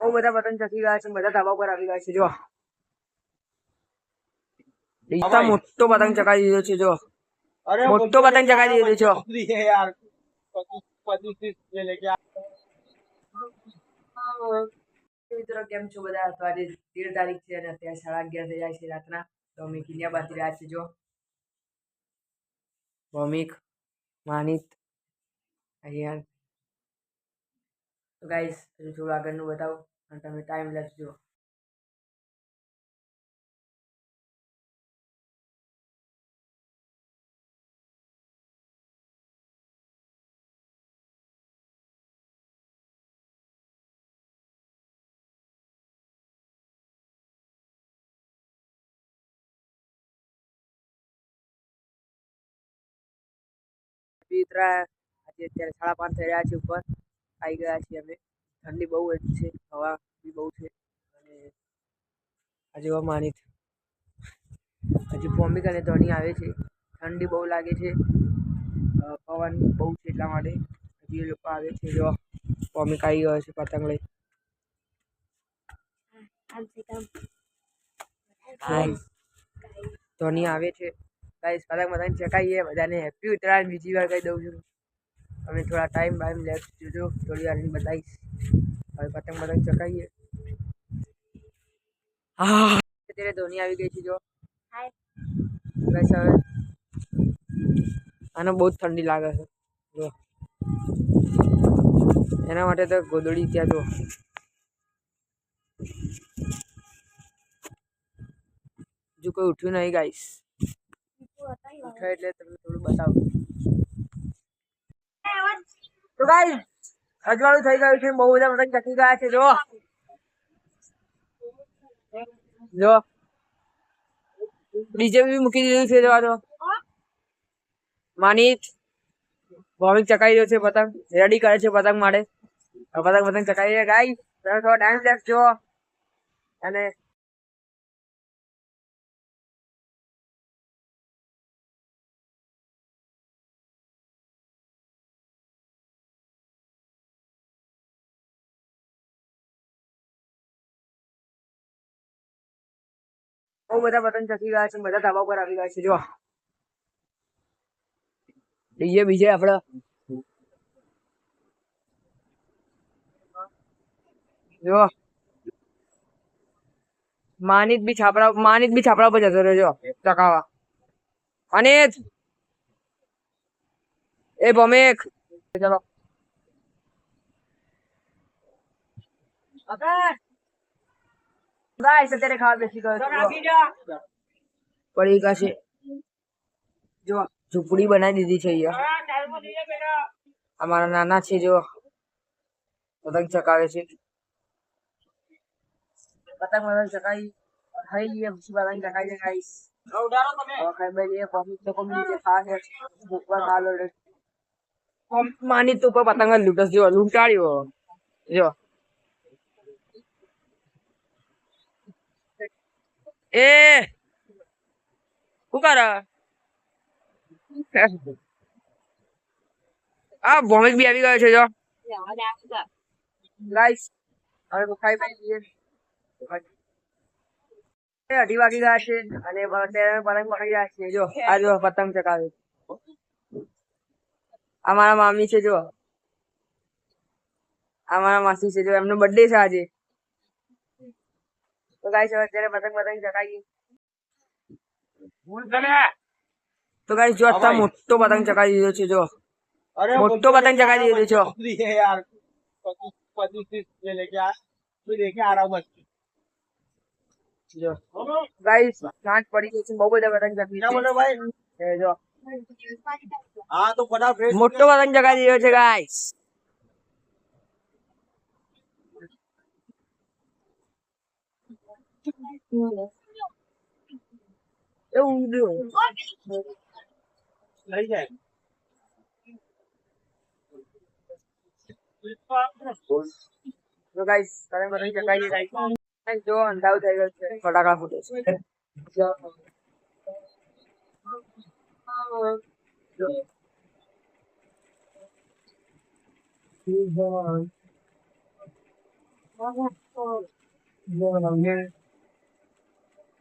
બહુ બધા પતંગ ચકી ગયા છે બધા ધાબા ઉપર આવી ગયા છે જો ડીસા મોટો પતંગ ચકાવી દીધો છે જો મોટો પતંગ ચકાવી દીધો છે મિત્રો કેમ છો બધા? તેર તારીખ છે અત્યારે સાડા અગિયાર થઈ જાય છે રાતના. તો અમે રહ્યા છે જો ભૌમિક માનિત અહીંયા તો ગાઈસ હજુ થોડું આગળનું બતાવું. અને તમે ટાઈમ લેપ્સ જુઓ મિત્ર આજે અત્યારે સાડા પાંચ થઈ રહ્યા છે ઉપર. આવી ગયા છીએ અમે. ઠંડી બહુ જ છે હવા બી બહુ છે અને આજે એવા માનિત હજી ભૌમિક અને ધોની આવે છે ઠંડી બહુ લાગે છે પવન બહુ છે એટલા માટે હજી એ લોકો આવે છે જો ભૌમિક આવી ગયો છે પતંગ લઈ ધોની આવે છે. ગાઈસ પતંગ બધાને ચકાઈએ બધાને હેપી ઉત્તરાયણ બીજી વાર કહી દઉં છું. અમે થોડા ટાઈમ બાઈમ લેફ્ટ જોજો થોડી વાર બતાવીશ. હવે પતંગ પતંગ ચકાઈએ હા. અત્યારે ધોની આવી ગઈ છે જો. બસ હવે. આને બહુ જ ઠંડી લાગે છે જો. એના માટે તો ગોદડી ત્યાં જો. હજુ કોઈ ઉઠ્યું નહીં ગાઈશ ઉઠાય એટલે તમને થોડું બતાવું. તો અજવાળું થઈ ગયું છે, બહુ બધા બધા ચકી ગયા છે જો જો ડીજે બી મૂકી દીધું છે જોવા તો. માનિત ભોમિક ચકાઈ રહ્યો છે પતંગ. રેડી કરે છે પતંગ માટે. પતંગ પતંગ ચકાઈ રહ્યા તમે થોડો ટાઈમ લેફ્ટ જો અને બહુ બધા પતંગ ચકી ગયા છે બધા ધાબા ઉપર આવી ગયા છે જો ડીજે બીજે આપડે. જો માનિત બી છાપરા માનિત બી છાપરા ઉપર જતો રહ્યો ચકાવા. અનિત એ ભમેક ચલો. ગાઈસ અત્યારે ખાવા બેસી પડી ગયા જો ઝૂંપડી બનાવી દીધી છે અમારા નાના છે જો. પતંગ ચકાવે છે. પતંગ પતંગ ચકાવી ખાઈ લઈએ પછી પતંગ ચકાવી દે ગાઈસ. માની તું પતંગ લૂંટસ જો લૂંટાડ્યો. જો. એ, શું આ ભોમિક બી આવી ગયો છે, જો. ગાઈસ અઢી વાગી ગયા છે અને પતંગ પકડી રહ્યા છે, જો. આ જો પતંગ ચકાવે આ મારા મામી છે, જો. આ મારા માસી છે, જો. એમનો બર્થડે છે આજે. તો ગાઈસ હવે અત્યારે પતંગ પતંગ ચકાવીએ તો ગાઈસ જો અત્યારે મોટો પતંગ ચકાવી દીધો છે જો. મોટો પતંગ ચકાવી દીધો છો યાર. મોટો પતંગ ચકાવી દીધો છે ગાઈસ. એવું ઉડ્યું. લઈ જાય તો ગાઈસ તમે બધા ચકાવી ગાઈસ જો અંધારું થઈ ગયું છે ફટાકડા ફૂટે છે જો. જો.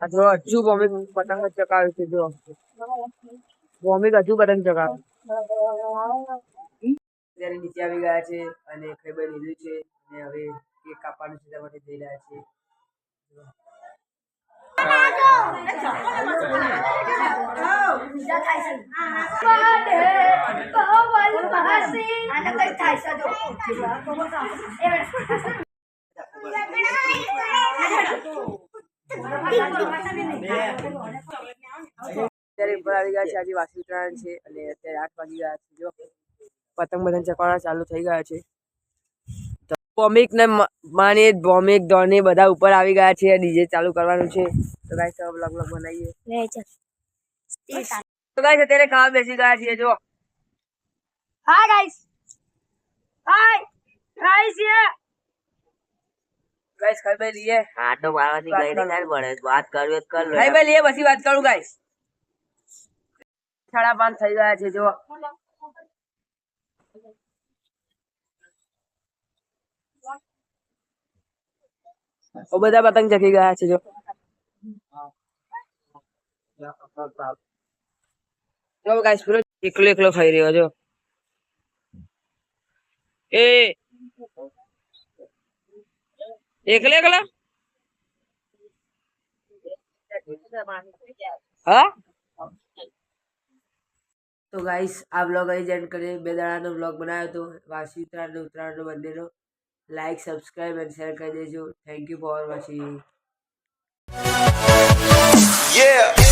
આ જો હજુ ભૌમિક પતંગ જ ચકાવે છે જો. ભૌમિક હજુ પતંગ ચકાવે ત્યારે નીચે આવી ગયા છે અને ખાઈ લીધું છે અને હવે કેક કાપવાનું છે માટે જઈ રહ્યા છે. અત્યારે ઉપર આવી ગયા છે આજે વાસી ઉત્તરાયણ છે અને અત્યારે આઠ વાગી ગયા છે જો. પતંગ બતંગ ચકવાના ચાલુ થઈ ગયા છે. ભૌમિક ને મ- માની ધોની બધા ઉપર આવી ગયા છે ડીજે ચાલુ કરવાનું છે. તો ગાઈસ હવે બ્લોગ બ્લોગ બનાવીએ. તો ગાઈસ અત્યારે ખાવા બેસી ગયા છીએ જો. here. ગાઈસ ખાઈ ભાઈ લઈએ. આટો મારવાથી કઈ નહીં થાય પડે વાત કરવી હોય તો કર લો ખાઈ ભાઈ લઈએ પછી વાત કરું ગાઈસ સાડા પાંચ થઈ ગયા છે જો ઓ બધા પતંગ ચકી ગયા છે જો જો ગાઈસ પૂરો એકલો એકલો ખાઈ રહ્યો જો એ એકલે એકલા? હા? તો ગાઈસ આ બ્લોગ અહીં જેન્ડ કરીએ. બે દાડાનો બ્લોગ બનાવ્યો હતો. વાસી ઉત્તરાયણ ઉત્તરાયણનો બંનેનો લાઈક સબસ્ક્રાઈબ અને શેર કરી દેજો. Thank you for watching Yeah.